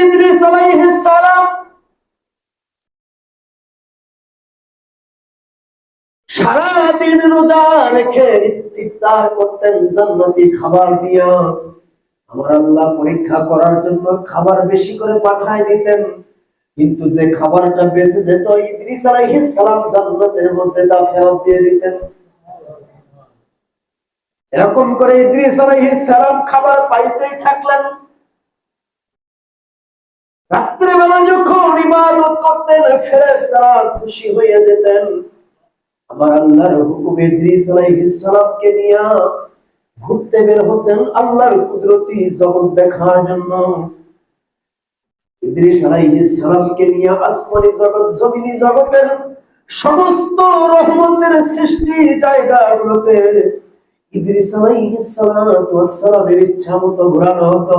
ইদ্রিস আলাইহিস সালাম সারা দিন রোজা রেখে ইফতার করতেন, জান্নাতি খাবার দিয়া। আমার আল্লাহ পরীক্ষা করার জন্য খাবার বেশি করে পাঠায় দিতেন। কিন্তু যে খাবারটা বেঁচে যেত, ইদ্রিস আলাইহিস সালাম জান্নাতের মধ্যে তা ফেরত দিয়ে দিতেন। এরকম করে ইদ্রিস আলাইহিস সালাম খাবার পাইতেই থাকলেন। রাত্রেবেলা যখন ইবাদত করতেন ফেরেশতারা খুশি হয়ে যেতেন। আমার আল্লাহর হুকুম ইদ্রিস আলাইহিস সালামকে নিয়ে ঘুরতে বের হতেন আল্লাহর কুদরতি জগৎ দেখার জন্য। ইদ্রিস আলাইহিস সালামকে নিয়ে আসমানি জগৎ, জমিনি জগতের সমস্ত রহমতের সৃষ্টি জায়গাগুলোতে ইদ্রিস আলাইহিস সালামের ইচ্ছা মতো ঘোরানো হতো।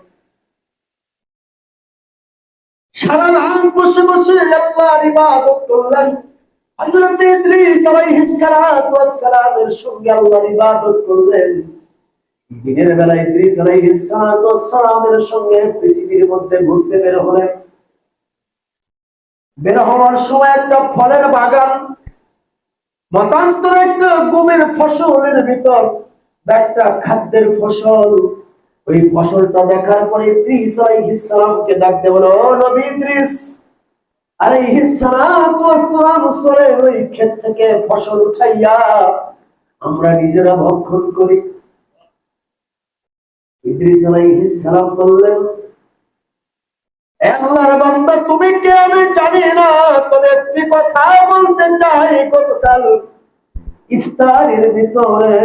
সারা রাত বসে বসে আল্লাহর ইবাদত করলেন। হযরত ইদ্রিস আলাইহিস সালাতু ওয়াস সালামের সঙ্গে আল্লাহর ইবাদত করলেন। দিনের বেলা ইদ্রিস আলাইহিস সালাতু ওয়াস সালামের সঙ্গে পৃথিবীর মধ্যে ঘুরতে বের হলেন। বের হওয়ার সময় একটা ফলের বাগান, মতান্তর একটা গমের ফসলের ভিতর, একটা খাদ্যের ফসল ওই ফসলটা দেখার পরে ইদ্রিস আলাইহিস সালামকে ডাক দিয়ে ও নবী সরে ওই ক্ষেত থেকে ফসল উঠাইয়া আমরা নিজেরা ভক্ষণ করি। তুমি কে আমি জানি না? তবে একটি কথা বলতে চাই গতকাল। ইফতারের ভিতরে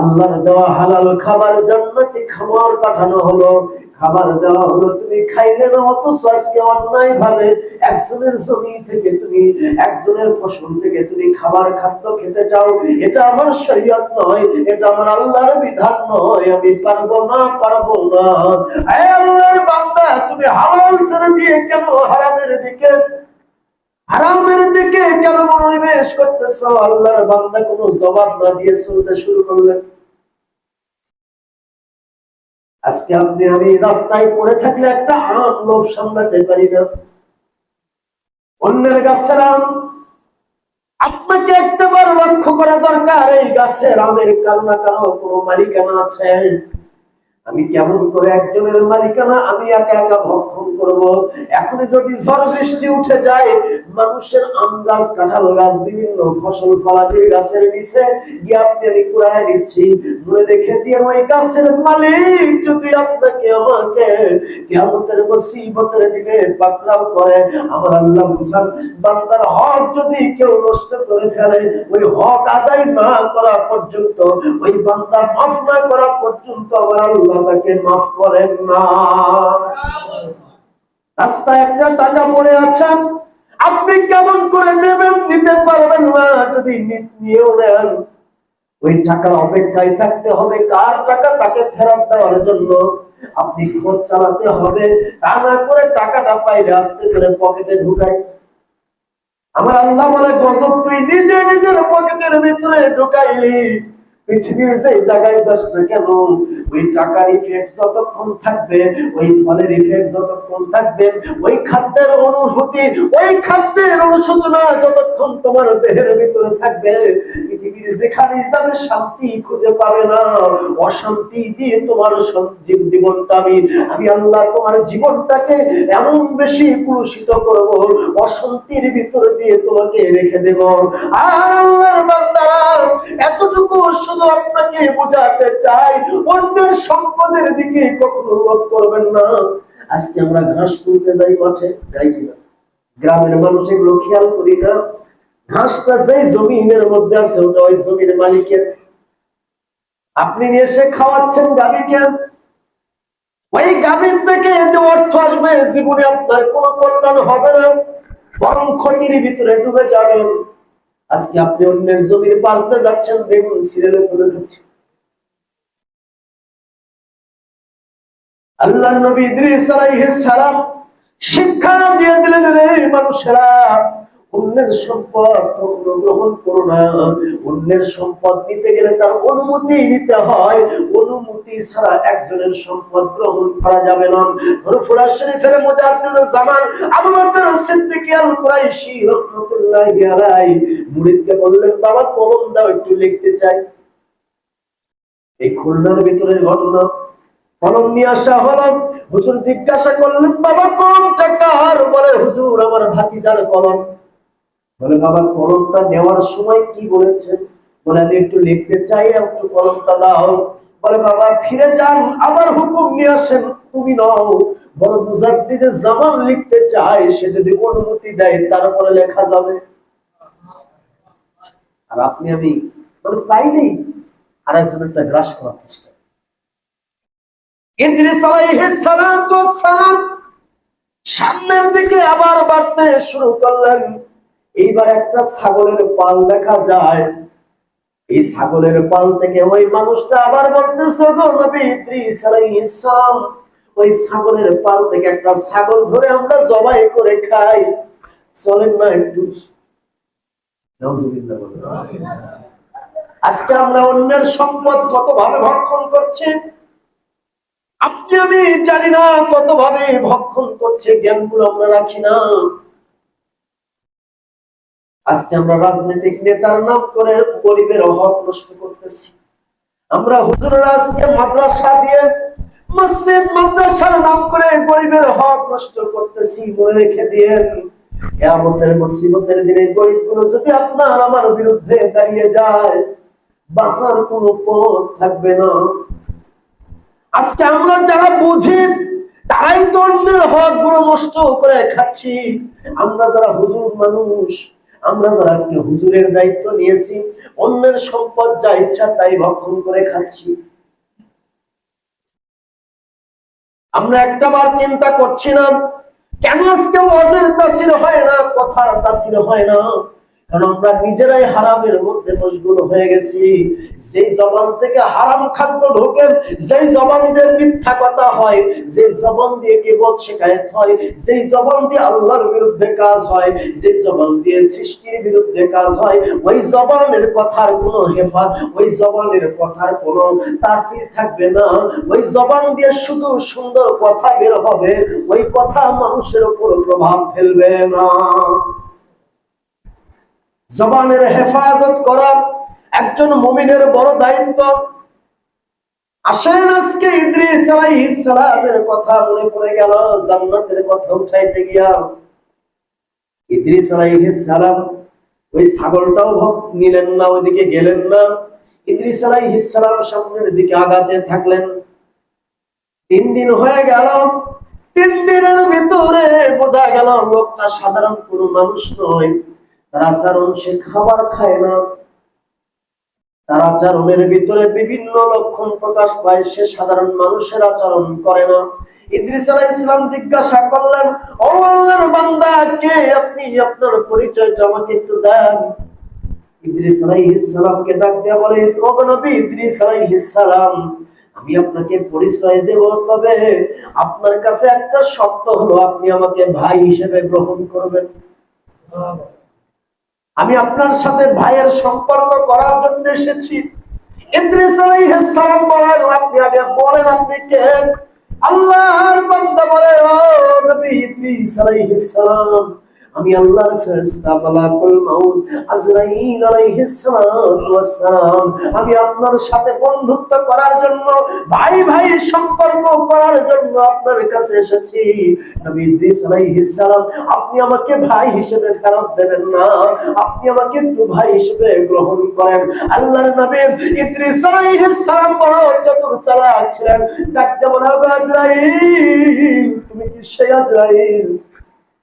আল্লাহর দেওয়া হালাল খাবার জান্নাতি খাবার পাঠানো হলো। খাবার দেওয়া হলো, তুমি খাইলে না, অথচ আজকে অন্যায় ভাবে একজনের জমি থেকে তুমি, একজনের ফসল থেকে তুমি খাবার খাদ্য খেতে চাও, এটা আমার শরীয়ত নয়, এটা আমার আল্লাহর বিধান নয়, আমি পারব না পারব না। আল্লাহর বান্দা, তুমি হালাল ছেড়ে দিয়ে কেন হারামের দিকে হারামের দিকে কেন মনোনিবেশ করতেছ? আল্লাহর বান্দা কোনো জবাব না দিয়ে চলতে শুরু করলেন। আজকে আপনি, আমি রাস্তায় পড়ে থাকলে একটা আম লোভ সামলাতে পারি না। অন্যের গাছের আম, আপনাকে একটাবার লক্ষ্য করা দরকার, এই গাছের আমের কারও কারও কোনো মালিকানা আছে? আমি কেমন করে একজনের মালিকানা আমি একা একা ভক্ষণ করব? এখন যদি ঝড় বৃষ্টি উঠে যায়, মানুষের আম গাছ কাঁঠাল গাছ, বিভিন্ন ফসল, ফলাদির গাছের নিচে গিয়ে আপনি, আমি কুড়ায় নিচ্ছি। মনে দেখে দিয়ে ওই গাছের মালিক যদি আপনাকে, আমাকে কেমতের মুসিবতের দিনে পাকড়াও করে, আমার আল্লাহ বুঝান, বান্দার হক যদি কেউ নষ্ট করে ফেলে, ওই হক আদায় না করা পর্যন্ত, ওই বান্দা মাফ না করা পর্যন্ত আমার আল্লাহ তাকে মাফ করেন না। রাস্তায় একটা টাকা পড়ে আছে, আপনি কেমন করে নেবেন নিতে পারবেন না যদি নিয়েও নেন। ওই টাকার অপেক্ষায় থাকতে হবে, কার টাকা তাকে ফেরত দেওয়ার জন্য? আপনি খোঁজ চালাতে হবে তা না করে টাকাটা পাইলে আস্তে করে পকেটে ঢুকাই। আমার আল্লাহ বলে, গজব তুই নিজে নিজের পকেটের ভিতরে ঢুকাইলি। পৃথিবীর জায়গায় কেন? ওই টাকার ইফেক্ট যতক্ষণ থাকবে, ওই ফলের ইফেক্ট যতক্ষণ থাকবে, ওই খাদ্যের অনুভূতি, ওই খাদ্যের অনুশোচনা যতক্ষণ তোমার দেহের ভিতরে থাকবে, পৃথিবীর যেখানে যাবে শান্তি খুঁজে পাবে না। অশান্তি দিয়ে তোমার জীবনটা আমি আমি আল্লাহ তোমার জীবনটাকে এমন বেশি কুলুষিত করব, অশান্তির ভিতরে দিয়ে তোমাকে রেখে দেব। আর আল্লাহর বান্দারা, এতটুকু শুধু আপনাকে বোঝাতে চাই, অন্যের সম্পদের দিকে কখনো লোভ করবেন না। আজকে আমরা ঘাস তুলতে যাই মাঠে, যাই কিনা? গ্রামের মানুষ এগুলো খেয়াল করি না। ঘাসটা যেই জমিনের মধ্যে আছে, ওটা ওই জমির মালিকের। আপনি নিয়ে এসে খাওয়াচ্ছেন গাভীকে। ওই গাভীর থেকে যে অর্থ আসবে জীবনে আপনার কোনো কল্যাণ হবে না। বরং ক্ষতির ভিতরে ডুবে যাবেন। আজকে আপনি অন্যের জমির পাল্টে যাচ্ছেন, বেগুন সিরিয়ালে চলে যাচ্ছেন আল্লাহ নবী ইদ্রিস আলাইহিস সালাম শিক্ষা দিয়ে দিলেন রে মানুষেরা অন্যের সম্পদ কখনো গ্রহণ করো না। অন্যের সম্পদ নিতে গেলে তার অনুমতি নিতে হয়। অনুমতি ছাড়া একজনের সম্পদ গ্রহণ করা যাবে না। রুফুরা শরীফের মুজাদ্দিদ জামান আবু বকর সিদ্দিক আল কুরাইশি রাহমাতুল্লাহি আলাইহি মুরিদকে বললেন, বাবা, কলম দাও, একটু লিখতে চাই। এই খুলনার ভিতরের ঘটনা। কলম নিয়ে আসা হলো। হুজুর জিজ্ঞাসা করলেন, বাবা, কলমটা কার? বলে, হুজুর, আমার ভাতিজার কলম। বলে, বাবা, কলমটা নেওয়ার সময় কি বলেছেন বলে, আমি একটু লিখতে চাই একটু কলমটা দাও। বলে, বাবা, ফিরে যান আবার হুকুম নিয়ে আসেন, তুমি নাও। বড় বুঝাতে যে জামান লিখতে চায়, সে যদি অনুমতি দেয়, তারপরে লেখা যাবে। আর আপনি, আমি মানে পাইলেই আর একজনেরটা গ্রাস করার চেষ্টা সামনের দিকে আবার বাড়তে শুরু করলেন। এইবার একটা ছাগলের পাল দেখা যায়। এই ছাগলের পাল থেকে ওই মানুষটা আবার বলতেছে ওই ছাগলের পাল থেকে একটা ছাগল ধরে আমরা জবাই করে খাই। চলেন না একটু। আজকে আমরা অন্যের সম্পদ কত ভাবে ভক্ষণ করছি? আপনি আমি জানি না কত ভাবে ভক্ষণ করছে, জ্ঞানগুলো আমরা রাখি না। আজকে আমরা রাজনৈতিক নেতার নাম করে গরিবের হক নষ্ট করতেছি। আমরা হুজুররা আজকে মাদ্রাসা দিয়ে মসজিদ, মাদ্রাসার নাম করে গরিবের নষ্ট করতেছি রেখে মুসিবতের দিনে গরিবগুলো যদি আপনার আমার বিরুদ্ধে দাঁড়িয়ে যায়, বাঁচার কোনো পথ থাকবে না। আজকে আমরা যারা বুঝি, তারাই তো অন্যের হকগুলো নষ্ট করে খাচ্ছি। আমরা যারা হুজুর মানুষ আমরা যারা আজকে হুজুরের দায়িত্ব নিয়েছি, অন্যের সম্পদ যা ইচ্ছা তাই ভক্ষণ করে খাচ্ছি। আমরা একটা বার চিন্তা করছি না, কেন আজকে অজের তাসির হয় না, কথার তাসির হয় না? সৃষ্টির বিরুদ্ধে কাজ হয়, ওই জবানের কথার কোনো হেফা ওই জবানের কথার কোনো তাসির থাকবে না। ওই জবান দিয়ে শুধু সুন্দর কথা বের হবে, ওই কথা মানুষের উপর প্রভাব ফেলবে না। জবানের হেফাজত করা একজন মুমিনের বড় দায়িত্ব। আসেন আজকে কথা মনে পড়ে গেল, জান্নাতের কথা উঠাইতে গিয়া। ওই ছাগলটাও নিলেন না, ওইদিকে গেলেন না। ইদ্রিস সামনের দিকে আগাতে থাকলেন। তিন দিন হয়ে গেল, তিন দিনের ভিতরে বোঝা গেল লোকটা সাধারণ কোনো মানুষ নয়। আচরণ সে খাবার খায় না। তার আচরণের ভিতরে বিভিন্ন লক্ষণ প্রকাশ পায়, সে সাধারণ মানুষের আচরণ করে না। আমি আপনাকে পরিচয় দেব। তবে আপনার কাছে একটা শর্ত হলো, আপনি আমাকে ভাই হিসেবে গ্রহণ করবেন। আমি আপনার সাথে ভাইয়ের সম্পর্ক করার জন্য এসেছি। ইদ্রিস আলাইহিস সালাম বলেন, আপনি আগে বলেন আপনি কে? আল্লাহর বান্দা বলে ও নবী ইদ্রিস আলাইহিস সালাম। আমি আল্লাহর ফেরেশতা মালাকুল মাউত আজরাইল আলাইহিস সালাতু ওয়াস সালাম আমি আপনার সাথে বন্ধুত্ব করার জন্য ভাই ভাই সম্পর্ক করার জন্য আপনার কাছে এসেছি। নবী ইদ্রিস আলাইহিস সালাম, আপনি আমাকে ভাই হিসেবে ফেরত দেবেন না। আপনি আমাকে একটু ভাই হিসেবে গ্রহণ করেন। আল্লাহর নবী ইদ্রিস আলাইহিস সালাম বড় চতুর চালাক ছিলেন। ডাকতে বলা আজরাইল, তুমি কি সেই আজরাইল?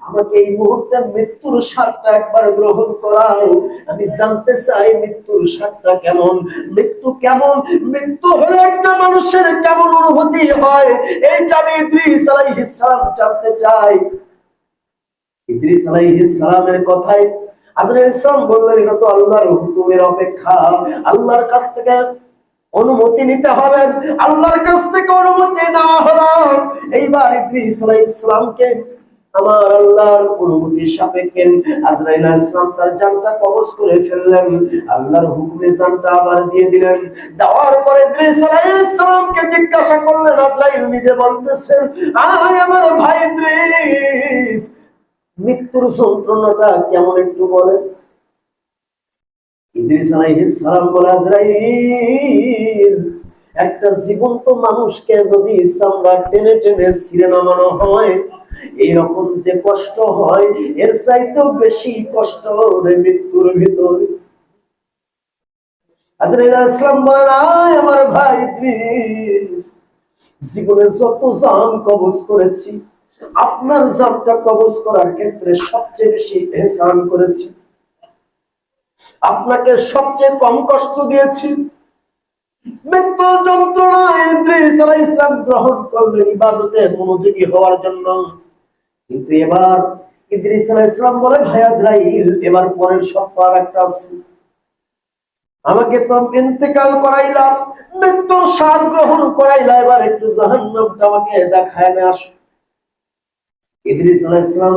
আমাকে এই মুহূর্তে মৃত্যুর স্বাদটা একবার গ্রহণ করাও। আমি জানতে চাই মৃত্যুর স্বাদটা কেমন? মৃত্যু কেমন? মৃত্যু হলে একটা মানুষের কেমন অনুভূতি হয়? এইটা আমি ইদ্রিস আলাইহিস সালাম জানতে চাই। ইদ্রিস আলাইহিস কথায় আজরাইল ইসলাম বললেন, এটা তো আল্লাহর হুকুমের অপেক্ষা। আল্লাহর কাছ থেকে অনুমতি নিতে হবে। আল্লাহর কাছ থেকে অনুমতি নেওয়া হলো। এইবার ইদ্রিস আলাইহিস আমার আল্লাহর অনুমতি সাপেক্ষে আজরাইল আলাইহিস সালাম তার জানটা কবজ করে ফেললেন। আল্লাহর হুকুমে জানটা আবার দিয়ে দিলেন। দেওয়ার পরে ইদ্রিস জিজ্ঞাসা করলেন, আজরাইল নিজে বলতেছেন, আয় আমার ভাই ইদ্রিস, মৃত্যুর যন্ত্রণাটা কেমন একটু বলেন? ইদ্রিস আলাইহিস সালাম বলে, আজরাইল, একটা জীবন্ত মানুষকে যদি চামড়া টেনে টেনে ছিঁড়ে নামানো হয় এইরকম যে কষ্ট হয়, এর চাইতেও বেশি কষ্ট মৃত্যুর ভিতরে। আপনার জামটা কবজ করার ক্ষেত্রে সবচেয়ে বেশি আপনাকে সবচেয়ে কম কষ্ট দিয়েছি। মৃত্যু যন্ত্রণা ইদ্রিস আলাইহিস গ্রহণ করলেন ইবাদতে মনোযোগী হওয়ার জন্য। কিন্তু এবার ইদ্রিস আলাইহিস বলে, ভাই আজরাইল, এবার পরের সপ্তাহ একটা আমাকে তো ইন্তেকাল করাইলাম, মৃত্যুর স্বাদ গ্রহণ করাইলা, এবার একটু জাহান্নামটা আমাকে দেখায় না, আসো। ইদ্রিস আলাইহিস সালাম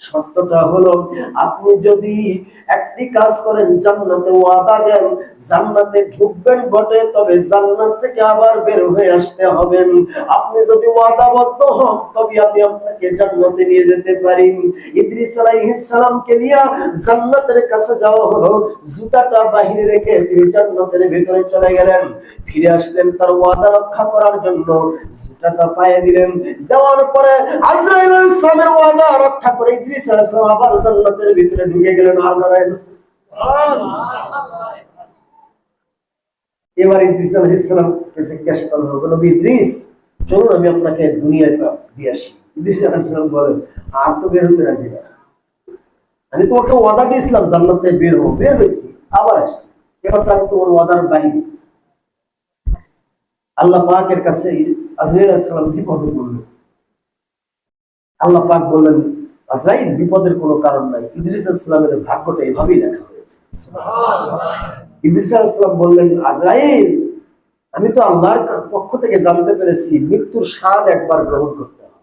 শর্তটা হলো, আপনি যদি একটি কাজ করেন, জান্নাতে ওয়াদা দেন, জান্নাতে ঢুকবেন বটে, তবে জান্নাত থেকে আবার বের হয়ে আসতে হবেন আপনি যদি ওয়াদাবদ্ধ হন, তবে আমি আপনাকে জান্নাতে নিয়ে যেতে পারি। ইদ্রিস আলাইহিস সালামকে নিয়ে জান্নাতের কাছে যাওয়া হলো। জুতাটা বাহিরে রেখে তিনি জান্নাতের ভিতরে চলে গেলেন। ফিরে আসলেন তার ওয়াদা রক্ষা করার জন্য। জুতাটা পায়ে দিলেন। দেওয়ার পরে আজরাইল আলাইহিস সালামের ওয়াদা রক্ষা করে ইদ্রিস আবার ভিতরে ঢুকে গেলেন আর। এবার ইদ্রিস আমি তো বের হতে রাজি না। বের হব আবার আসছি। এবার বাইরে। আল্লাহ পাকের কাছে আজরাইল আলাইহিস সালাম বিপদে পড়লেন আল্লাহ পাক বললেন আজরাইল বিপদের কোনো কারণ নাই। ইদ্রিস ইসলামের ভাগ্যটা এভাবেই লেখা হয়েছে। ইদ্রিস ইসলাম বললেন, আজরাইল, আমি তো আল্লাহর পক্ষ থেকে জানতে পেরেছি, মৃত্যুর স্বাদ একবার গ্রহণ করতে হবে।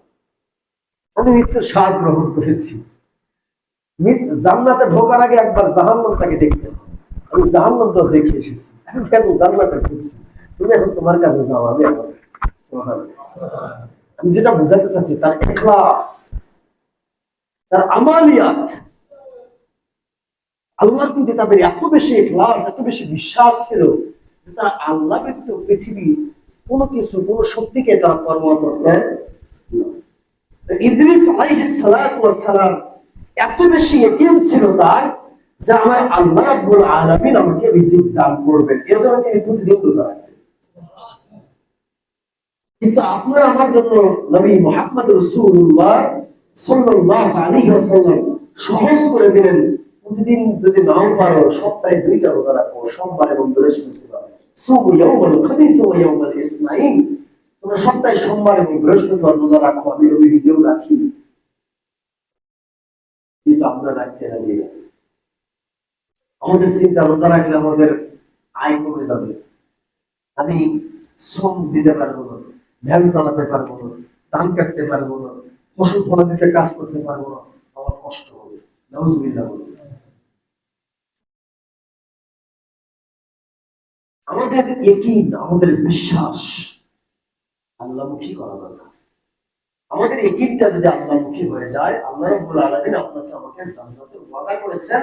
আমি মৃত্যুর স্বাদ গ্রহণ করেছি। জান্নাতে ঢোকার আগে একবার জাহান্নামটাকে দেখতে হবে। আমি জাহান্নামটা দেখে এসেছি। আমি এখন জান্নাতে ঢুকছি? তুমি এখন তোমার কাছে যাও, আমি আমার কাছে আমি যেটা বুঝাতে চাচ্ছি, তার এখলাস। তার আমালিয়াত। আল্লাহর প্রতি তাদের এত বেশি এখলাস এত বেশি বিশ্বাস ছিল যে তারা আল্লাহ ব্যতীত পৃথিবী কোনো কিছু, কোনো শক্তিকে তারা পরোয়া করতেন ইদ্রিস সালাম এত বেশি ইকিন ছিল তার যে আমার আল্লাহ রাব্বুল আলামিন আমাকে রিজিক দান করবেন। এর জন্য তিনি প্রতিদিন রোজা রাখতেন। কিন্তু আপনার আমার জন্য নবী মোহাম্মদ রসুল্লাহ ওয়াসাল্লাম সহজ করে দিলেন, প্রতিদিন যদি নাও পারো, সপ্তাহে দুইটা রোজা রাখো, সোমবার এবং বৃহস্পতিবার। তোমরা সপ্তাহে সোমবার এবং বৃহস্পতিবার রোজা রাখো, আমি নবী নিজেও রাখি। কিন্তু আপনারা রাখতে রাজি না। আমাদের চিন্তা, রোজা রাখলে আমাদের আয় কমে যাবে। আমি শ্রম দিতে পারব না ভ্যান চালাতে পারব না ধান কাটতে পারব না। ফসল ফলাদিতে কাজ করতে পারব না। আমার কষ্ট হবে। নাউজুবিল্লাহ বলুন আমাদের একিন আমাদের বিশ্বাস আল্লাহমুখী করা দরকার। আমাদের একিনটা যদি আল্লাহমুখী হয়ে যায়, আল্লাহ রাব্বুল আলামিন আপনাকে আমাকে জান্নাতে ওয়াদা করেছেন,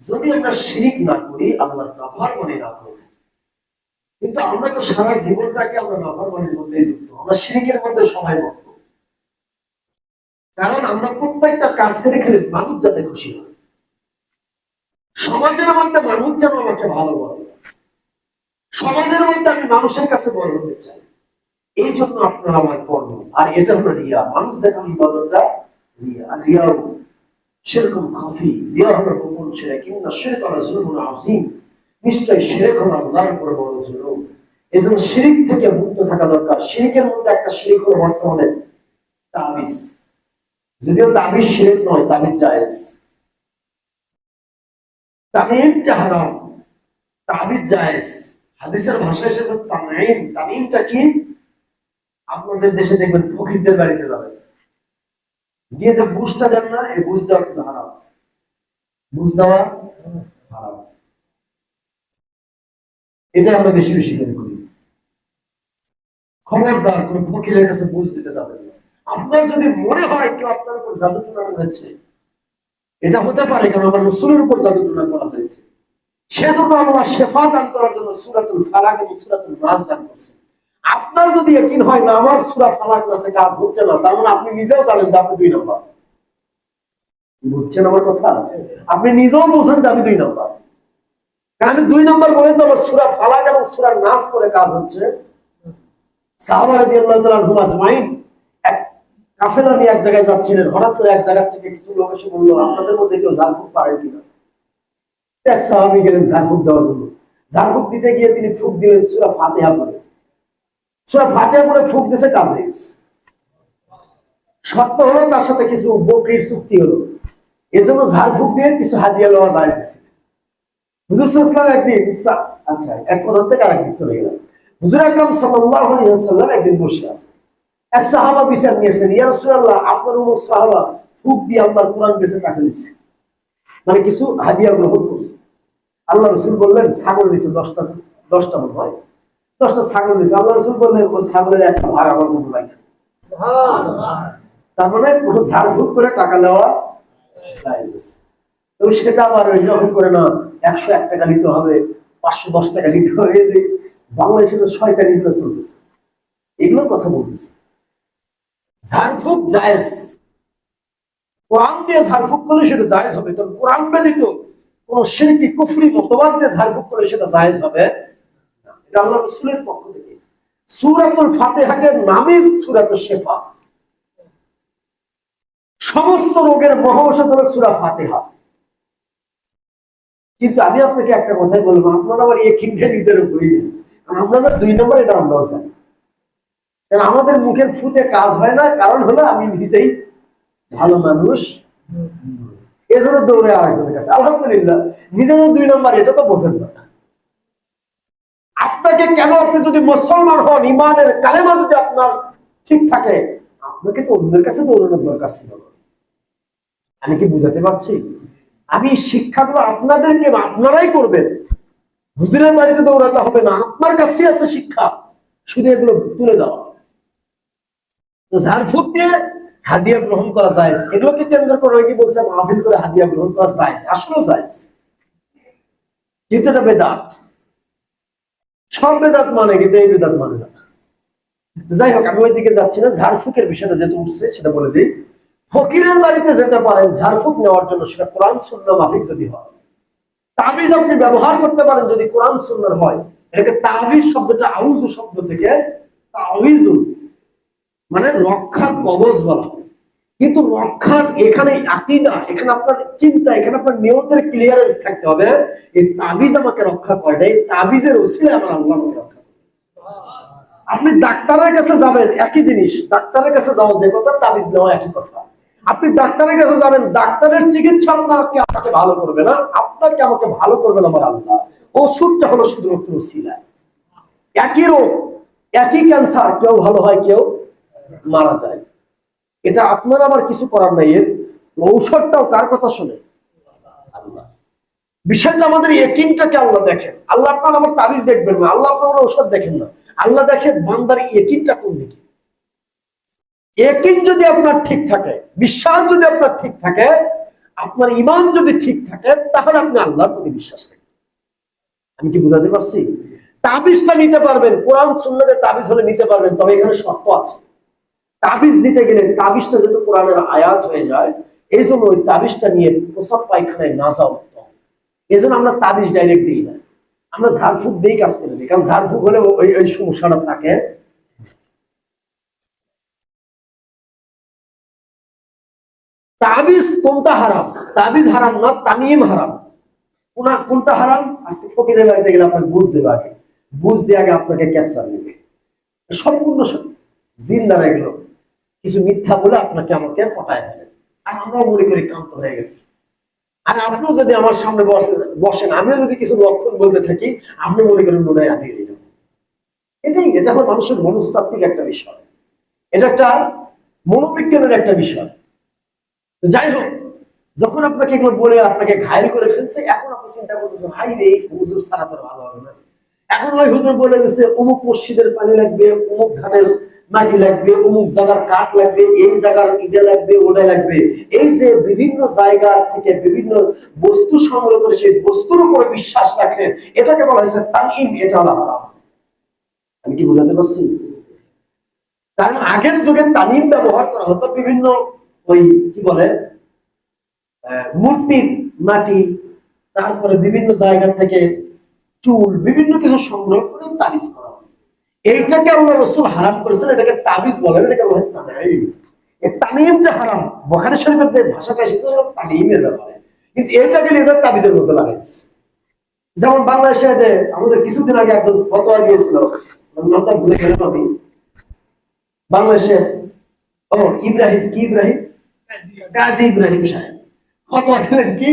যদি আমরা শিরিক না করি, আল্লাহর নাফরমানি না করে থাকি। কিন্তু আমরা তো সারা জীবনটাকে আমরা ব্যবহার নাফরমানির মধ্যেই যুক্ত। আমরা শিরিকের মধ্যে সবাই মত কারণ আমরা প্রত্যেকটা কাজ করে খেলে মানুষ যাতে খুশি হয়। সমাজের মধ্যে মানুষ যেন আমাকে ভালো বলে সমাজের মধ্যে আমি মানুষের কাছে বড় হতে চাই। এই জন্য আপনারা আমার কর্ম আর এটা হলো রিয়া। মানুষ দেখানো ইবাদতটা। রিয়া। আর রিয়াও সেরকম খাফি। রিয়া হলো গোপন সেরে কিংবা সেরে করা জুলুম আজিম নিশ্চয় সেরে হলো আল্লাহর উপর বড় জুলুম। এই জন্য শিরিক থেকে মুক্ত থাকা দরকার। শিরিকের মধ্যে একটা শিরিক হলো বর্তমানে তাবিজ। যদিও তাবিজ শিরিক নয় তাবিজ জায়েজ। তামিমটা হারাম তাবিজ জায়েজ। হাদিসের ভাষায় এসেছে তামিম। তামিমটা কি? আপনাদের দেশে দেখবেন ফকিরদের বাড়িতে যাবেন। গিয়ে যে বুঝটা দেন না, এই বুঝ দেওয়া কিন্তু হারাম। বুঝ দেওয়া হারাম। এটা আমরা বেশি বেশি করে করি। খবরদার কোন ফকিরের কাছে বুঝ দিতে যাবেন আপনার যদি মনে হয় কেউ আপনার উপর জাদু টুনা করেছে, এটা হতে পারে কারণ আমার রসুলের উপর জাদু টুনা করা হয়েছে। সেজন্য আল্লাহ শেফা দান করার জন্য সুরাতুল ফালাক এবং সুরাতুল নাস দান করছে। আপনার যদি একদিন হয় না, আমার সুরা ফালাক নাসে কাজ হচ্ছে না, তার মানে আপনি নিজেও জানেন যে আপনি দুই নম্বর। বুঝছেন আমার কথা? আপনি নিজেও বুঝেন যে আমি দুই নম্বর। কারণ আমি দুই নম্বর বলেন তো আমার সুরা ফালাক এবং সুরা নাস করে কাজ হচ্ছে। সাহাবারা দিয়ে আল্লাহ তালা হুমাজ মাইন এক কাফেলা নিয়ে এক জায়গায় যাচ্ছিলেন, হঠাৎ করে এক থেকে কিছু লোক এসে বলল, আপনাদের মধ্যে কেউ ঝাড়ফুঁক পারেন কিনা এক সাহাবি গেলেন ঝাড়ফুঁক দেওয়ার জন্য। ঝাড়ফুঁক দিতে গিয়ে তিনি ফুক দিলেন সুরা ফাতেহা সুরা ফাতেহা ফুক দিছে কাজ হয়ে গেছে। শর্ত হলো তার সাথে কিছু বকরির চুক্তি হলো। এজন্য ঝাড়ফুঁক দিয়ে কিছু হাদিয়া লওয়া যায় হুজুর সাল্লাম একদিন আচ্ছা এক কথা থেকে আরেকদিন চলে গেলাম। হুজুর আকরাম সাল্লাল্লাহু আলাইহি ওয়াসাল্লাম একদিন বসে আছে এক সাহাবা বিচার নিয়ে আসলেন ইয়া রাসূলুল্লাহ আপনার উমুক সাহাবা ফুক দিয়ে আল্লাহর কোরআন বেঁচে টাকা নিচ্ছে মানে কিছু হাদিয়া গ্রহণ করছে। আল্লাহ রসুল বললেন ছাগল নিছে দশটা দশটা মনে হয়। দশটা ছাগল নিছে। আল্লাহ রসুল বললেন ও ছাগলের একটা ভাগ আমার জন্য রাখে তার মানে কোনো ঝাড়ফুঁক করে টাকা নেওয়া। এবং সেটা আবার ওই রকম করে না একশো এক টাকা নিতে হবে পাঁচশো দশ টাকা নিতে হবে। বাংলাদেশে যে শয়তানি গুলো চলতেছে এগুলোর কথা বলতেছে। ঝাড়ফুঁক জায়েজ। কোরআন দিয়ে ঝাড়ফুঁক করলে সেটা জায়েজ হবে। তবে কোরআন ব্যতীত কোন শিরকি, কুফরি, মতবাদ দিয়ে ঝাড়ফুঁক করলে সেটা জায়েজ হবে আল্লাহ রসুলের পক্ষ থেকে। সুরাতুল ফাতেহাকে নামই সুরাতুল শেফা। সমস্ত রোগের মহা ঔষধ হলো সুরা ফাতেহা। কিন্তু আমি আপনাকে একটা কথাই বলব, আপনারা আবার এই কিনটা নিজের আমরা দুই নম্বর এটা আমরাও জানি। কারণ আমাদের মুখের ফুটে কাজ হয় না, কারণ হলো আমি নিজেই ভালো মানুষ। এজন্য দৌড়ে আরেকজনের কাছে। আলহামদুলিল্লাহ নিজে দুই নম্বর, এটা তো বোঝেন না। আপনাকে কেন আপনি যদি মুসলমান হন ইমানের কালেমা যদি আপনার ঠিক থাকে, আপনাকে তো অন্যের কাছে দৌড়ানোর দরকার ছিল। আমি কি বুঝাতে পারছি? আমি শিক্ষাগুলো আপনাদেরকে, আপনারাই করবেন। হুজুরের বাড়িতে দৌড়াতে হবে না, আপনার কাছে আছে শিক্ষা। শুধু এগুলো তুলে দেওয়া। ঝাড়ফুঁক দিয়ে হাদিয়া গ্রহণ করা যায় এগুলোকে কেন্দ্র করে কি বলছে মাহফিল করে হাদিয়া গ্রহণ করা যায় আসলেও যায় কিন্তু এটা বেদাত। সব বেদাত মানে কিন্তু এই বেদাত মানে না। যাই হোক, আমি ওইদিকে যাচ্ছি না। ঝাড়ফুকের বিষয়টা যেহেতু উঠছে, সেটা বলে দিই। ফকিরের বাড়িতে যেতে পারেন ঝাড়ফুক নেওয়ার জন্য সেটা কোরআন শূন্য মাফিক যদি হয়। তাবিজ আপনি ব্যবহার করতে পারেন যদি কোরআন সুন্নার হয়। এটাকে তাবিজ শব্দটা আউজু শব্দ থেকে তাবিজুল মানে রক্ষার কবচ বলা কিন্তু রক্ষার এখানে আকিদা, এখানে আপনার চিন্তা, এখানে আপনার নিয়তের ক্লিয়ারেন্স থাকতে হবে এই তাবিজ আমাকে রক্ষা করে এই তাবিজের ওসিলে আমার আল্লাহ আমাকে রক্ষা আপনি ডাক্তারের কাছে যাবেন, একই জিনিস, ডাক্তারের কাছে যাওয়া যে কথা, তাবিজ নেওয়া একই কথা। আপনি ডাক্তারের কাছে যাবেন, ডাক্তারের চিকিৎসা আপনাকে আপনাকে ভালো করবে না, আপনাকে আমাকে ভালো করবে না আমার আল্লাহ। ওষুধটা হলো শুধুমাত্র ওসিলা একই রোগ, একই ক্যান্সার কেউ ভালো হয়, কেউ মারা যায়। এটা আপনার আবার কিছু করার নাই, এর ঔষধটাও কার কথা শুনে? বিষয়টা আমাদের একিনটাকে আল্লাহ দেখেন। আল্লাহ আপনার আমার তাবিজ দেখবেন না, আল্লাহ আপনার ঔষধ দেখেন না। আল্লাহ দেখেন বান্দার একিনটা কোন দিকে? একিন যদি আপনার ঠিক থাকে, বিশ্বাস যদি আপনার ঠিক থাকে, আপনার ইমান যদি ঠিক থাকে, তাহলে আপনি আল্লাহর প্রতি বিশ্বাস রাখেন আমি কি বুঝাতে পারছি? তাবিজটা নিতে পারবেন, কোরআন সুন্নতে তাবিজ হলে নিতে পারবেন, তবে এখানে শর্ত আছে। তাবিজ দিতে গেলে তাবিজটা যেহেতু কোরআনের আয়াত হয়ে যায় এই জন্য ওই তাবিজটা নিয়ে প্রসাব পায়খানায় না যাওয়া এই জন্য আমরা তাবিজ ডাইরেক্ট দিই না। আমরা ঝাড়ফুঁক দিয়েই কাজ করে দিই কারণ ঝাড়ফুঁক হলে ওই ওই সমস্যাটা থাকে। তাবিজ কোনটা হারাম? তাবিজ হারাম না তামিম হারাম। কোনা কোনটা হারাম? আজকে ফকিরের বাড়িতে গেলে আপনার বুঝ দেবে আগে। বুঝ দিয়ে আগে আপনাকে ক্যাপচার নেবে সম্পূর্ণ সত্য। জিন দ্বারা এগুলো কিছু মিথ্যা বলে আপনাকে আমাকে পটায় ফেলে। আর আমরাও মনে করি ক্লান্ত হয়ে গেছে। আর আপনিও যদি আমার সামনে বসেন, আমিও যদি কিছু লক্ষণ বলতে থাকি, আপনি মনে করেন মনে হয় আমি এটাই, এটা হলো মানুষের মনস্তাত্ত্বিক একটা বিষয়। এটা একটা মনোবিজ্ঞানের একটা বিষয়। যাই হোক, যখন আপনাকে এগুলো বলে আপনাকে ঘায়ল করে ফেলছে, এখন আপনি চিন্তা করতেছেন, হাই রে হুজুর ছাড়া তো ভালো হবে না। এখন ওই হুজুর বলে দিচ্ছে অমুক মসজিদের পানি লাগবে, অমুক ঘাটের মাটি লাগবে, অমুক জায়গার কাঠ লাগবে, এই জায়গার ইটা লাগবে, ওটা লাগবে। এই যে বিভিন্ন জায়গা থেকে বিভিন্ন বস্তু সংগ্রহ করে সেই বস্তুর উপরে বিশ্বাস রাখলেন, এটাকে বলা হয়েছে তামিম এটা হলো হারাম আমি কি বোঝাতে পারছি? কারণ আগের যুগে তামিম ব্যবহার করা হতো বিভিন্ন ওই, কি বলে মূর্তির মাটি, তারপরে বিভিন্ন জায়গা থেকে চুল, বিভিন্ন কিছু সংগ্রহ করে তাবিজ করা এইটাকে আল্লাহ রসুল হারাম করেছেন, এটাকে তাবিজ বলেন এটাকে বলে তামিম এই তামিমটা হারাম। বখারি শরীফের যে ভাষাটা এসেছে, সেটা তামিমের ব্যাপারে। কিন্তু এটাকে নিজের তাবিজের মধ্যে লাগাইছে। যেমন বাংলাদেশে যে আমাদের কিছুদিন আগে একজন ফতোয়া দিয়েছিল বাংলাদেশে, ও ইব্রাহিম, কি ইব্রাহিম? কাজী ইব্রাহিম সাহেব। ফতোয়া দিলেন কি?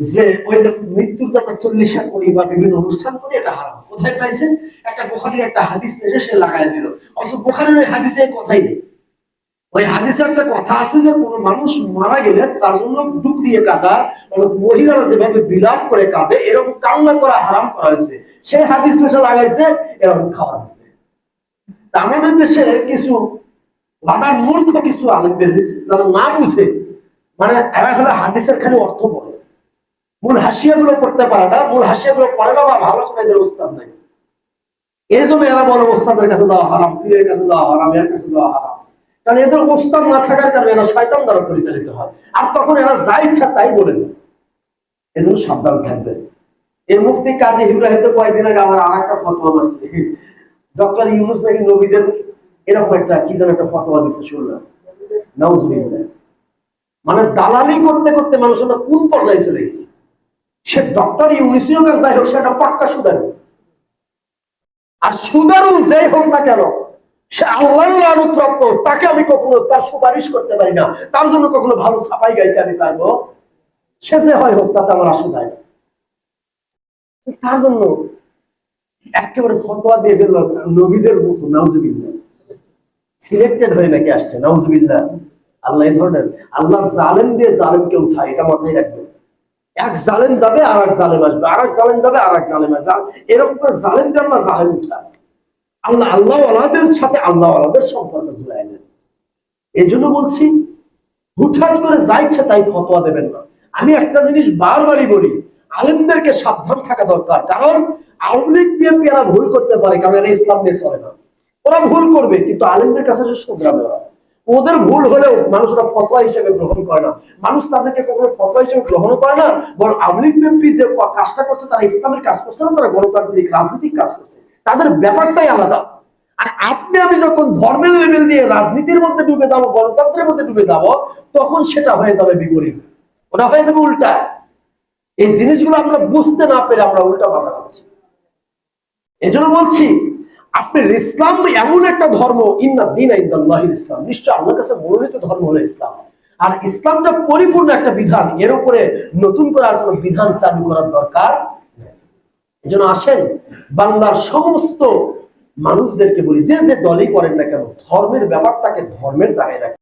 যে ওই যে মৃত্যুর আমরা চল্লিশা করি বা বিভিন্ন অনুষ্ঠান করি, এটা হারাম। কোথায় পাইছে? একটা বোখারির একটা হাদিস এসে সে লাগাই দিল। অথচ বোখারির ওই হাদিসে কথাই নেই। ওই হাদিসে একটা কথা আছে যে, কোনো মানুষ মারা গেলে তার জন্য ডুব দিয়ে কাঁদা মহিলারা যেভাবে বিলাপ করে কাঁদে, এরকম কান্না করা হারাম করা হয়েছে। সেই হাদিস এসে লাগাইছে, এরকম খাওয়ার মধ্যে আমাদের দেশে কিছু লাগার মূর্খ কিছু আলেমদের যারা না বুঝে মানে এরা হলে হাদিসের খালি অর্থ পড়ে মূল হাসিয়া গুলো পড়তে পারে না, মূল হাসিয়া গুলো পড়ে না বা ভালো করে এদের উস্তাদ নাই। এই জন্য এরা বলে ওস্তাদের কাছে যাওয়া হারাম, পীরের কাছে যাওয়া হারাম, এর কাছে যাওয়া হারাম। কারণ এদের ওস্তাদ না থাকার কারণে এরা শয়তান দ্বারা পরিচালিত হয়। আর তখন এরা যা ইচ্ছা তাই বলে এই জন্য সাবধান থাকবে এই মুক্তি কাজী ইব্রাহিম তো কয়েকদিন আগে আমার আর একটা ফটোয়া মারছে। ডক্টর ইউনুস নাকি নবীদের এরকম একটা, কি যেন একটা ফটোয়া দিচ্ছে শুনলাম। নাউজুবিল্লাহ। মানে দালালি করতে করতে মানুষ কোন পর্যায়ে চলে গেছে? সে ডক্টর ইউনিসিও কাজ যাই হোক সেটা পাক্কা সুদারু। আর সুদারু যেই হোক না কেন, সে আল্লাহর অনুপ্রাপ্ত তাকে আমি কখনো তার সুপারিশ করতে পারি না। তার জন্য কখনো ভালো ছাপাই গাইতে আমি পারব। সে যে হয় হোক, তাতে আমার আসা যায় না। তার জন্য একেবারে ফতোয়া দিয়ে ফেলল নবীদের মতো, নাউজুবিল্লাহ। সিলেক্টেড হয়ে নাকি আসছে, নাউজুবিল্লাহ। আল্লাহ ধরনের, আল্লাহ জালেম দিয়ে জালেমকে উঠায়, এটা মাথায় রাখবেন। এক জালেম যাবে আর এক জালেম আসবে। আর এক জালেম যাবে আর এক জালেম আসবে। এরকম করে জালেম দিয়ে আল্লাহ জালেম উঠায়। আল্লাহ আল্লাহ আলাদের সাথে আল্লাহ আলাদের সম্পর্ক জুড়াই দেন। এই জন্য বলছি, হুটহাট করে যা ইচ্ছা তাই ফতোয়া দেবেন না। আমি একটা জিনিস বারবারই বলি, আলেমদেরকে সাবধান থাকা দরকার। কারণ আওয়ামী লীগ এরা ভুল করতে পারে, কারণ এরা ইসলাম নিয়ে চলে না। ওরা ভুল করবে, কিন্তু আলেমদের কাছে সে শুধরাবে ওরা। ওদের ভুল হলেও মানুষ ওরা ফতোয়া হিসেবে গ্রহণ করে না। মানুষ তাদেরকে কখনো ফতোয়া হিসেবে গ্রহণ করে না, বরং আওয়ামী লীগ বিএনপি যে কাজটা করছে, তারা ইসলামের কাজ করছে না, তারা গণতান্ত্রিক রাজনৈতিক কাজ করছে। তাদের ব্যাপারটাই আলাদা। আর আপনি, আমি যখন ধর্মের লেভেল দিয়ে রাজনীতির মধ্যে ডুবে যাব, গণতন্ত্রের মধ্যে ডুবে যাব, তখন সেটা হয়ে যাবে বিপরীত। ওটা হয়ে যাবে উল্টা। এই জিনিসগুলো আমরা বুঝতে না পেরে আমরা উল্টা পাল্টা করছি এই জন্য বলছি আপনার ইসলাম এমন একটা ধর্ম, ইন্না দিন ইসলাম। নিশ্চয় আল্লাহর কাছে মনোনীত ধর্ম হলো ইসলাম। আর ইসলামটা পরিপূর্ণ একটা বিধান, এর উপরে নতুন করে আর কোনো বিধান চালু করার দরকার। এই জন্য আসেন বাংলার সমস্ত মানুষদেরকে বলি, যে যে দলই করেন না কেন, ধর্মের ব্যাপারটাকে ধর্মের জায়গায় রাখেন।